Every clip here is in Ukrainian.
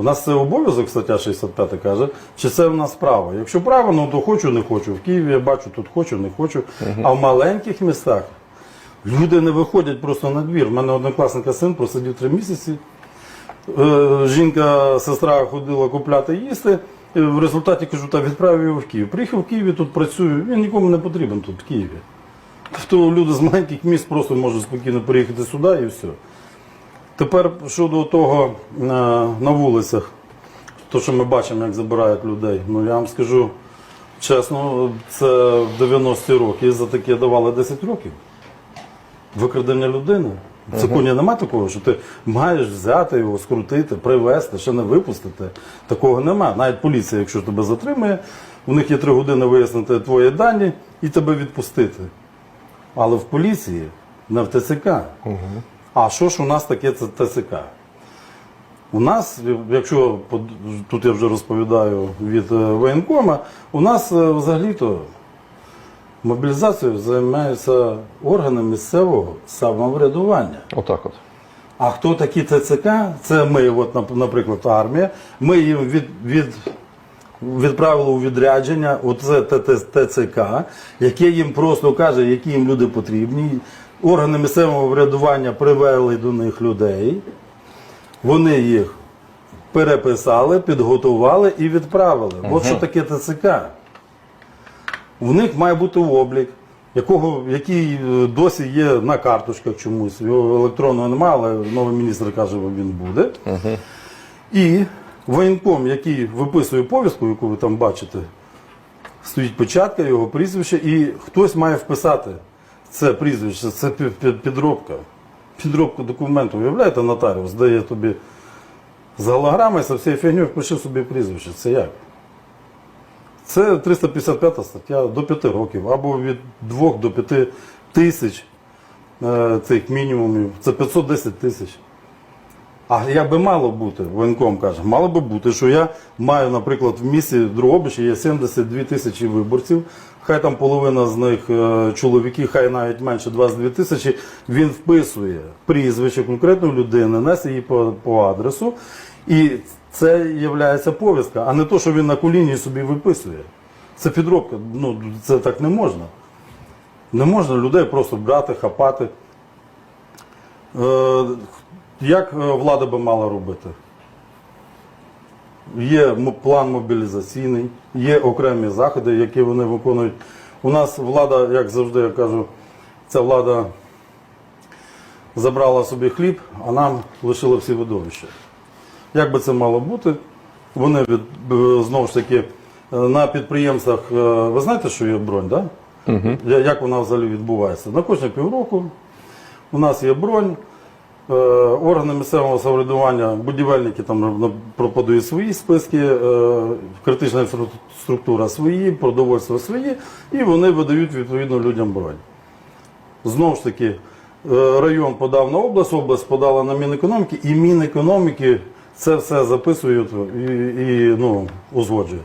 У нас це обов'язок, стаття 65 каже, чи це в нас право. Якщо право, ну то хочу, не хочу. В Києві я бачу, тут хочу, не хочу. А в маленьких містах люди не виходять просто на двір. У мене однокласника син просидів три місяці. Е, Жінка, сестра ходила купляти їсти. В результаті кажу, та відправив його в Київ. Приїхав в Київ, і тут працюю. Він нікому не потрібен тут, в Києві. Тобто люди з маленьких міст просто можуть спокійно приїхати сюди і все. Тепер щодо того на, на вулицях, то, що ми бачимо, як забирають людей, ну я вам скажу чесно, це в 90-ті роки за таке давали 10 років. Викрадення людини. В законі немає такого, що ти маєш взяти його, скрутити, привезти, ще не випустити. Такого немає. Навіть поліція, якщо тебе затримує, у них є три години вияснити твої дані і тебе відпустити. Але в поліції, не в ТЦК. А що ж у нас таке ТЦК? У нас, якщо тут я вже розповідаю від е, воєнкома, у нас е, взагалі-то мобілізацією займаються органи місцевого самоврядування. Отак от. А хто такі ТЦК? Це ми, от, наприклад, армія. Ми їм від, від, відправили у відрядження, оце ТЦК, яке їм просто каже, які їм люди потрібні. Органи місцевого врядування привели до них людей. Вони їх переписали, підготували і відправили. От що таке ТЦК. В них має бути облік, якого, який е, досі є на карточках чомусь. Його електронного немає, але новий міністр каже, що він буде. І воєнком, який виписує повістку, яку ви там бачите, стоїть печатка, його прізвище, і хтось має вписати це прізвище, це пі- пі- підробка. Підробка документу. Уявляєте, нотаріус дає тобі з голограми, з всією фігньою впиши собі прізвище. Це як? Це 355 стаття до 5 років, або від 2 до 5 тисяч е, цих мінімумів. Це 510 тисяч. А як би мало бути, воєнком каже, мало би бути, що я маю, наприклад, в місті Дрогобичі є 72 тисячі виборців, хай там половина з них е, чоловіки, хай навіть менше 22 тисячі, він вписує прізвище конкретної людини, несе її по, по адресу, і це є повістка, а не то, що він на коліні собі виписує. Це підробка, ну це так не можна. Не можна людей просто брати, хапати. Е, як е, влада би мала робити? Є план мобілізаційний, є окремі заходи, які вони виконують. У нас влада, як завжди я кажу, ця влада забрала собі хліб, а нам лишила всі видовища. Як би це мало бути? Вони від, е, знову ж таки е, на підприємствах, ви знаєте, що є бронь, так? Да? Як вона взагалі відбувається? На кожні півроку у нас є бронь. Е, Органи місцевого самоврядування, будівельники там на- пропонують свої списки, е, критична інфраструктура свої, продовольство свої, і вони видають відповідно людям бронь. Знову ж таки, е, район подав на область, область подала на Мінекономіки, і Мінекономіки це все записують і, і ну, узгоджують.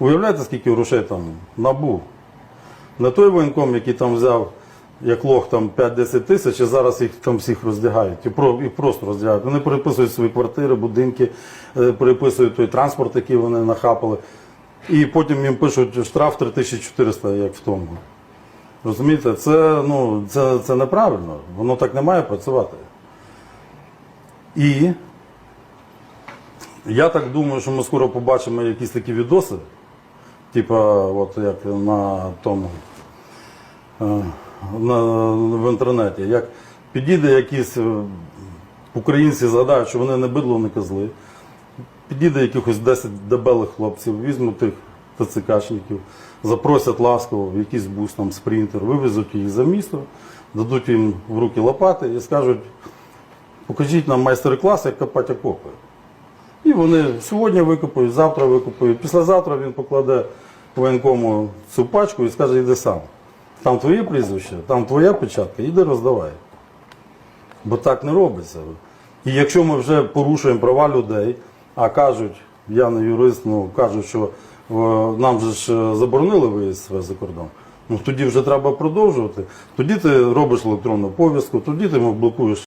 Уявляєте, скільки грошей там набув? Не той воєнком, який там взяв як лох там 5-10 тисяч, і зараз їх там всіх роздягають. І просто роздягають. Вони переписують свої квартири, будинки, е, переписують той транспорт, який вони нахапали. І потім їм пишуть штраф 3400, як в тому. Розумієте, це, ну, це, це неправильно. Воно так не має працювати. І я так думаю, що ми скоро побачимо якісь такі відоси, типа, от як на тому е, на, в інтернеті, як підійде якісь е, українці, згадають, що вони не бидло, не козли. Підійде якихось 10 дебелих хлопців, візьмуть тих ТЦКшників, запросять ласково в якийсь бус, там, спринтер, вивезуть їх за місто, дадуть їм в руки лопати і скажуть, покажіть нам майстер-клас, як копати окопи. І вони сьогодні викопають, завтра викопають, післязавтра він покладе воєнкому цю пачку і скаже, йди сам. Там твоє прізвище, там твоя печатка, іди роздавай. Бо так не робиться. І якщо ми вже порушуємо права людей, а кажуть, я не юрист, ну кажуть, що е, нам же ж е, заборонили виїзд за кордон. Ну тоді вже треба продовжувати. Тоді ти робиш електронну повістку, тоді ти блокуєш